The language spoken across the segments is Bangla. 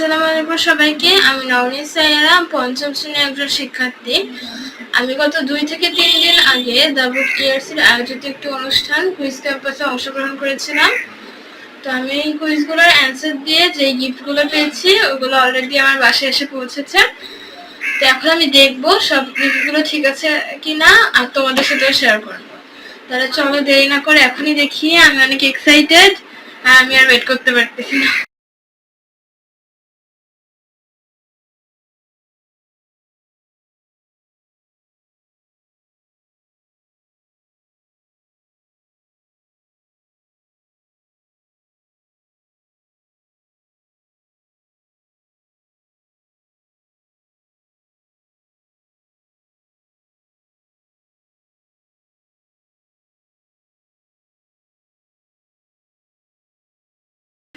আসসালামু আলাইকুম সবাইকে। আমি নওনী সাইরা পঞ্চম শ্রেণির একজন শিক্ষার্থী। আমি গত দুই থেকে তিন দিন আগে দ্য বুক ইয়ার্সের আয়োজিত একটি অনুষ্ঠান কুইজ ক্যাম্পাসে অংশগ্রহণ করেছিলাম। তো আমি এই কুইজগুলোর অ্যান্সার দিয়ে যে গিফটগুলো পেয়েছি, ওগুলো অলরেডি আমার বাসায় এসে পৌঁছেছে। তো এখন আমি দেখব সব গিফটগুলো ঠিক আছে কিনা, আর তোমাদের সাথেও শেয়ার করব। তাহলে চলো দেরি না করে এখনই দেখি আমি অনেক এক্সাইটেড আমি আর ওয়েট করতে পারতেছি না।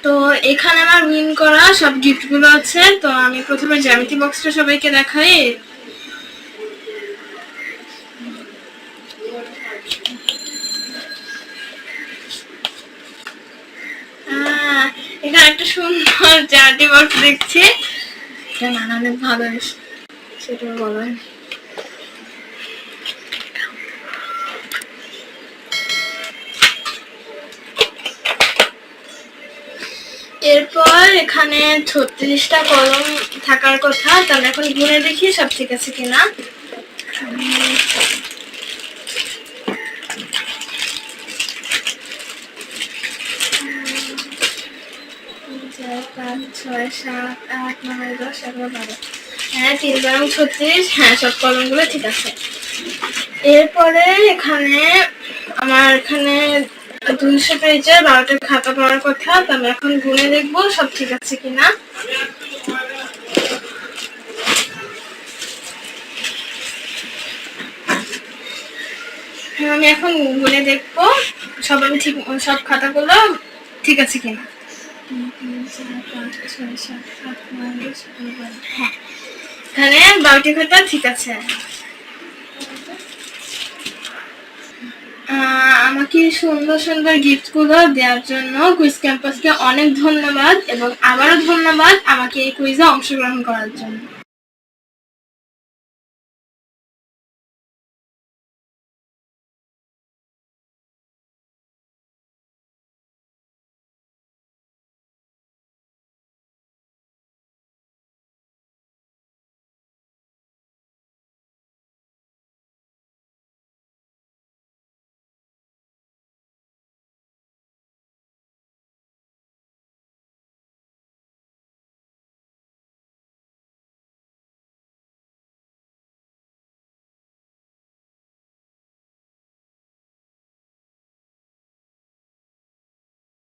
তো এখানে আমার উইন করা সব গিফটগুলো আছে। তো আমি প্রথমে জ্যামিতি বক্সটা সবাইকে দেখাই। এখানে একটা সুন্দর জ্যামিতি বক্স দেখছি। এটা না না, অনেক ভালো সেটা বলো এরপর এখানে ছত্রিশটা কলম থাকার কথা। তাহলে এখন গুনে দেখি সব ঠিক আছে কিনা। পাঁচ, ছয়, সাত, আট, নয়, দশ, এগারো, বারো। হ্যাঁ তিন, বারো, ছত্রিশ। হ্যাঁ সব কলমগুলো ঠিক আছে। এরপরে এখানে আমার এখানে দুইশো পেজের বারোটা খাতা পাওয়ার কথা। তো আমি এখন গুনে দেখব সব ঠিক আছে কিনা। আমি এখন গুনে দেখব সব আমি ঠিক, সব খাতাগুলো ঠিক আছে কিনা। হ্যাঁ এখানে বারোটি খাতা ঠিক আছে। আমাকে সুন্দর সুন্দর গিফটগুলো দেওয়ার জন্য কুইজ ক্যাম্পাসকে অনেক ধন্যবাদ এবং আবারও ধন্যবাদ আমাকে এই কুইজে অংশগ্রহণ করার জন্য।